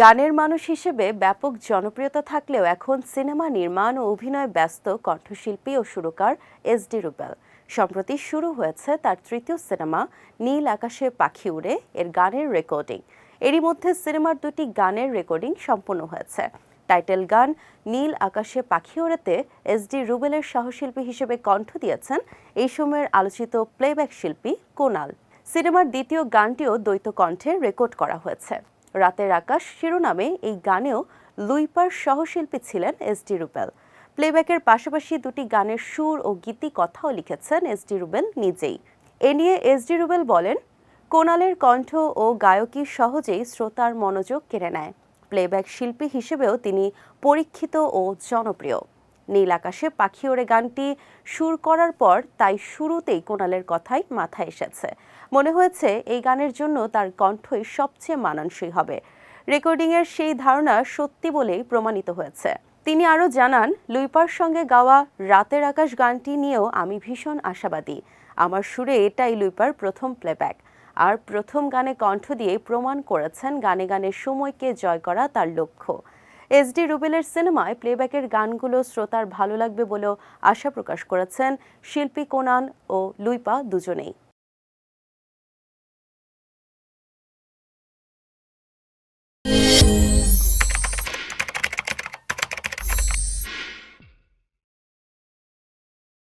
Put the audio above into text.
গানের মানুষ হিসেবে ব্যাপক জনপ্রিয়তা থাকলেও এখন সিনেমা নির্মাণ ও অভিনয় ব্যস্ত কণ্ঠশিল্পী ও সুরকার এস ডি রুবেল। সম্প্রতি শুরু হয়েছে তার তৃতীয় সিনেমা, নীল আকাশে পাখি উড়ে, এর গানের রেকর্ডিং। এরই মধ্যে সিনেমার দুটি গানের রেকর্ডিং সম্পন্ন হয়েছে। টাইটেল গান, নীল আকাশে পাখি ওড়েতে এস ডি রুবেলের সহশিল্পী হিসেবে কণ্ঠ দিয়েছেন এই সময়ের আলোচিত প্লেব্যাক শিল্পী কোনাল। সিনেমার দ্বিতীয় গানটিও দ্বৈত কণ্ঠে রেকর্ড করা হয়েছে। রাতের আকাশ শিরোনামে এই গানেও লুইপার সহশিল্পী ছিলেন এস ডি রুবেল। প্লেব্যাকের পাশাপাশি দুটি গানের সুর ও গীতি কথাও লিখেছেন এস ডি রুবেল নিজেই। এ নিয়ে এস ডি রুবেল বলেন কোনালের কণ্ঠ ও গায়কী সহজেই শ্রোতার মনোযোগ কেড়ে নেয়। প্লেব্যাক শিল্পী হিসেবেও তিনি পরীক্ষিত ও জনপ্রিয়। নীল আকাশে পাখি ওড়ে গানটি সুর করার পর তাই শুরুতেই কোনালের কথাই মাথায় এসেছে। মনে হয়েছে এই গানের জন্য তার কণ্ঠই সবচেয়ে মানানসই হবে। রেকর্ডিংয়ের সেই ধারণা সত্যি বলেই প্রমাণিত হয়েছে। তিনি আরও জানান, লুইপার সঙ্গে গাওয়া রাতের আকাশ গানটি নিয়েও আমি ভীষণ আশাবাদী। আমার সুরে এটাই লুইপার প্রথম প্লেব্যাক আর প্রথম গানে কণ্ঠ দিয়ে প্রমাণ করেছেন গানে গানে সময়কে জয় করা তার লক্ষ্য। এস ডি রুবেলের সিনেমায় প্লেব্যাকের গানগুলো শ্রোতার ভালো লাগবে বলেও আশা প্রকাশ করেছেন শিল্পী কোনান ও লুইপা দুজনেই।